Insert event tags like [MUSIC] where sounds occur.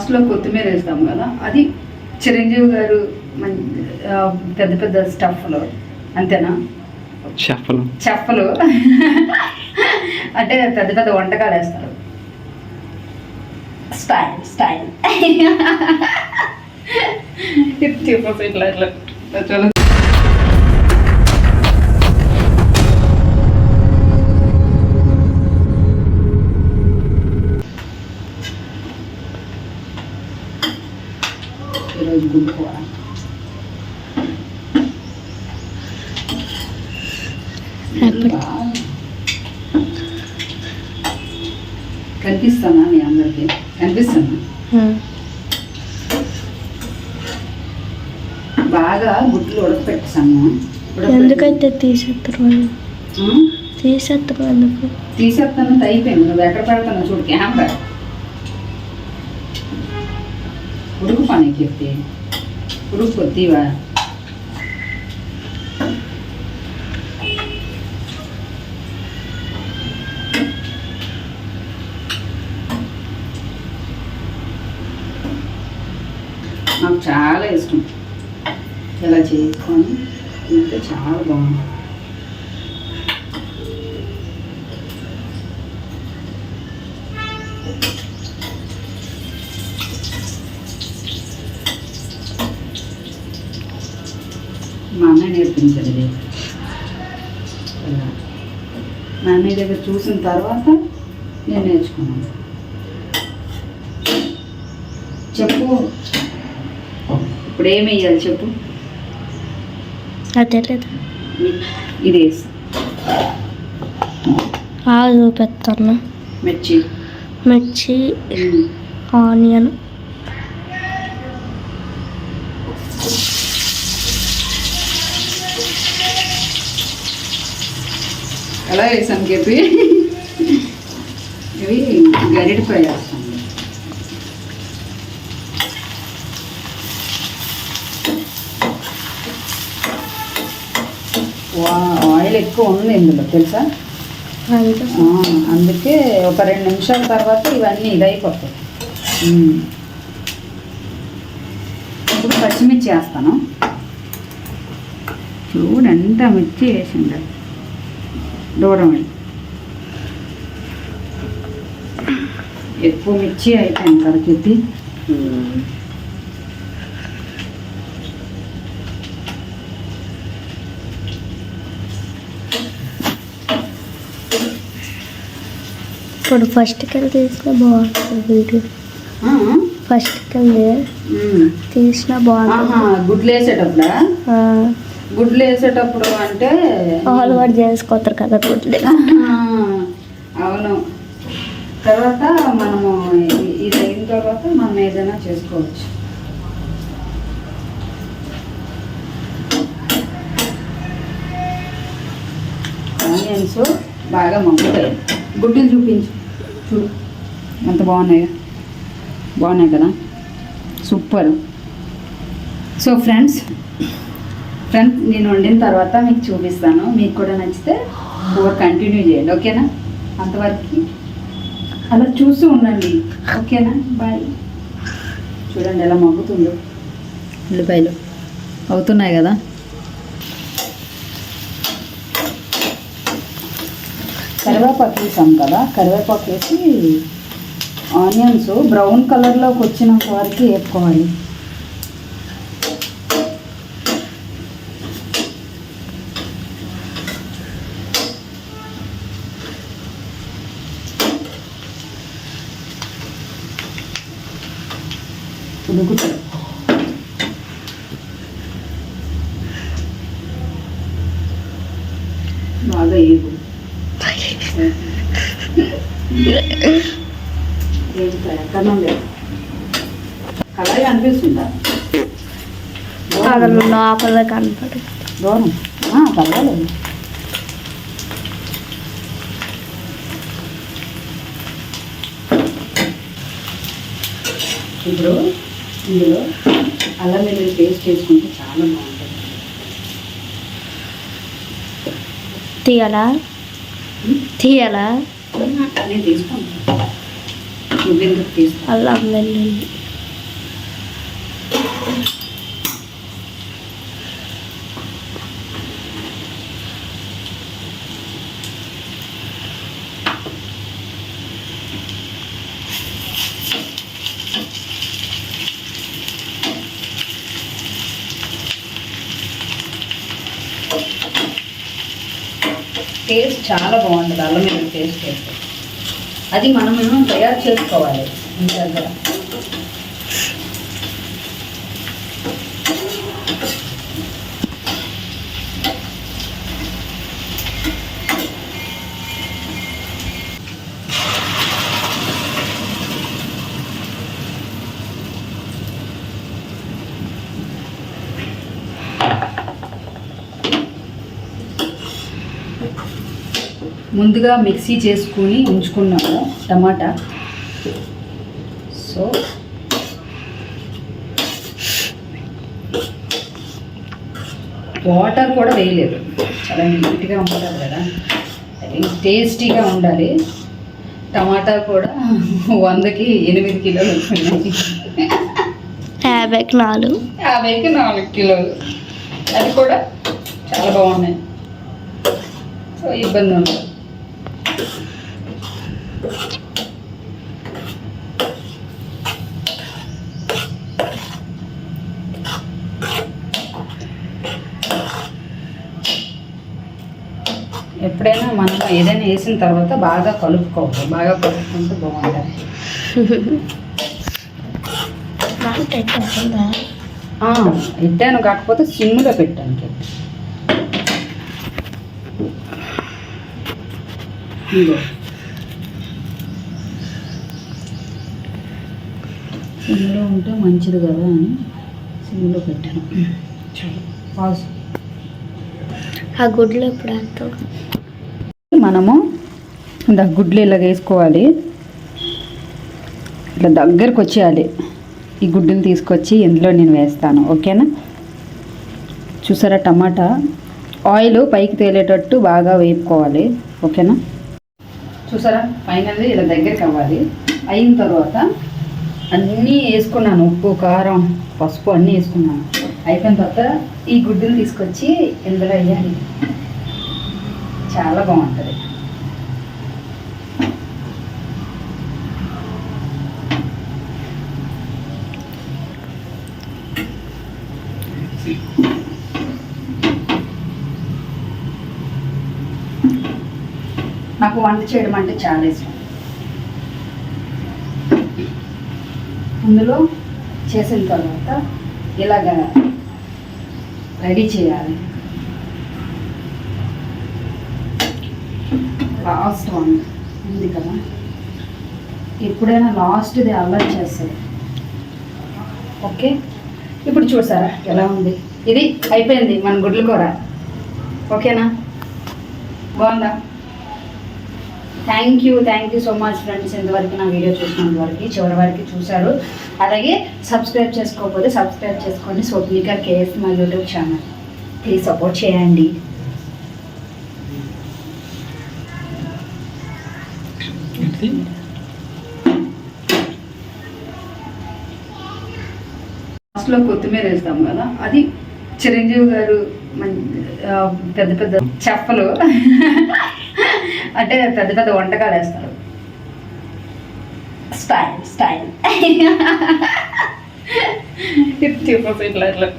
లాస్ట్లో కొత్తిమీర వేస్తాము కదా అది చిరంజీవి గారు పెద్ద పెద్ద స్టఫ్లో అంతేనా? చెప్పలు చెప్పలు అంటే పెద్ద పెద్ద వంటకాలు వేస్తారు. Style style. [LAUGHS] ఇట్లా ఇట్లా. కనిపిస్తానా మీ అందరికి? కనిపిస్తానా బాగా గుడ్లు ఉడకపెట్టాము ఎందుకైతే తీసేస్తారు వాళ్ళు? తీసేస్తారు ఎందుకు? తీసేస్తాను అయిపోయింది. నువ్వు ఎక్కడ పెడతాను చూడు కెమెరా ఉడుకు పని కీర్తి. ఉడుకు కొద్దివా నాకు చాలా ఇష్టం. ఇలా చేసుకొని తింటే చాలా బాగుంది మా అన్నయ్య నేర్పించండి మా అన్నయ్య దగ్గర చూసిన తర్వాత నేను నేర్చుకున్నాను. చెప్పు. ఇప్పుడు ఏమి వేయాలి చెప్పు? అదే లేదు. ఇది. వేసి మిర్చి. మిర్చి. ఆనియన్. ఎలా వేసాను చెప్పి ఇవి గరిట ఆయిల్ ఎక్కువ ఉంది ఇందులో తెలుసా? అందుకే ఒక రెండు నిమిషాల తర్వాత ఇవన్నీ ఇదైపోతాయి. ఇప్పుడు పచ్చిమిర్చి వేస్తాను. చూడంత మిర్చి వేసిండ దూరం ఎక్కువ మిర్చి అయిపోయింది కడకెత్తి ఇప్పుడు ఫస్ట్కి వెళ్ళి తీసిన బాగుంటుంది వీడియో. ఫస్ట్కి వెళ్ళి తీసిన బాగుంటుంది. గుడ్లు వేసేటప్పుడా? గుడ్లు వేసేటప్పుడు అంటే ఆల్ చేసుకోతారు కదా గుడ్లు. అవును. తర్వాత మనము ఇది అయిన తర్వాత మనం ఏదైనా చేసుకోవచ్చు. ఆనియన్స్ బాగా మగ్గుతాయి. గుడ్డులు చూపించు. చూడు. ఎంత బాగున్నాయో. బాగున్నాయి కదా? సూపర్. సో ఫ్రెండ్స్ ఫ్రెండ్స్ నేను వండిన తర్వాత మీకు చూపిస్తాను. మీకు కూడా నచ్చితే కూర కంటిన్యూ చేయండి ఓకేనా? అంతవరకు. అలా చూస్తూ ఉండండి ఓకేనా? బాయ్ చూడండి ఎలా మగ్గుతుందో. ఉల్లిపాయలు. అవుతున్నాయి కదా? కరివేపాకు వేసాం కదా కరివేపాకు వేసి ఆనియన్స్ బ్రౌన్ కలర్లోకి వచ్చినంత వరకు వేపుకోవాలి. ఉడుకుతాయి బాగా ఏగు లోపల కనపడు పర్వాలేదు. ఇప్పుడు ఇందులో అల్లం వెల్లుల్లి పేస్ట్ చేసుకుంటే చాలా బాగుంటుంది. తీయాలా? తీయాలా? నేను తీసుకుంటాను నువ్వెందుకు తీసుకు అల్లం వెల్లుల్లి. టేస్ట్ చాలా బాగుంటుంది అల్లం వెల్లుల్లి టేస్ట్ వేస్తే. అది మనం తయారు చేసుకోవాలి ఇంటి దగ్గర. ముందుగా మిక్సీ చేసుకుని ఉంచుకున్నాము టమాటా. సో వాటర్ కూడా వేయలేదు. చాలా నీట్గా ఉంటుంది కదా. టేస్టీగా ఉండాలి. టమాటా కూడా వందకి ఎనిమిది కిలోలు వచ్చినాయి యాభైకి నాలుగు. యాభైకి నాలుగు కిలోలు. అది కూడా చాలా బాగున్నాయి. సో ఇబ్బంది ఉండదు. ఎప్పుడైనా మనం ఏదైనా వేసిన తర్వాత బాగా కలుపుకోవాలి. బాగా కలుపుకుంటే బాగుంటుంది. పెట్టాను. కాకపోతే సిమ్లో పెట్టాను. సిమ్లో ఉంటే మంచిది కదా అని సిమ్లో పెట్టాను. చాలు పాజ్. ఆ గుడ్లు ఎప్పుడు అంత మనము ఇంత గుడ్లు ఇలా వేసుకోవాలి? ఇట్లా దగ్గరకు వచ్చేయాలి. ఈ గుడ్డుని తీసుకొచ్చి ఇందులో నేను వేస్తాను. ఓకేనా? చూసారా టమాటా? ఆయిల్ పైకి తేలేటట్టు బాగా వేపుకోవాలి. ఓకేనా? చూసారా? ఫైనల్లీ ఇలా దగ్గరికి అవ్వాలి. అయిన తర్వాత అన్నీ వేసుకున్నాను. ఉప్పు కారం పసుపు అన్నీ వేసుకున్నాను. అయిపోయిన తర్వాత ఈ గుడ్డుని తీసుకొచ్చి ఇందులో వేయాలి. చాలా బాగుంటుంది. నాకు వంట చేయడం అంటే చాలా ఇష్టం. అందులో చేసిన తర్వాత ఇలాగ రెడీ చేయాలి. లాస్ట్ వన్ ఉంది కదా? ఎప్పుడైనా లాస్ట్ది అల్లరి చేస్తుంది ఓకే? ఇప్పుడు చూసారా ఎలా ఉంది? ఇది అయిపోయింది మన గుడ్ల కూర. ఓకేనా? బాగుందా? Thank you thank you so much friends ఇంతవరకు నా వీడియో చూసినంత వరకు చివరి వరకు చూశారు. అలాగే సబ్స్క్రైబ్ చేసుకోకపోతే సబ్స్క్రైబ్ చేసుకోండి స్వప్నిక కేఎస్ మా యూట్యూబ్ ఛానల్ ప్లీజ్ సపోర్ట్ చేయండి. లాస్ట్లో కొత్తిమీర వేస్తాం కదా అది చిరంజీవి గారు మం- పెద్ద పెద్ద చెప్పలు. అంటే పెద్ద పెద్ద వంటకాలు వేస్తారు. Style style. ఇట్లా ఇట్లా.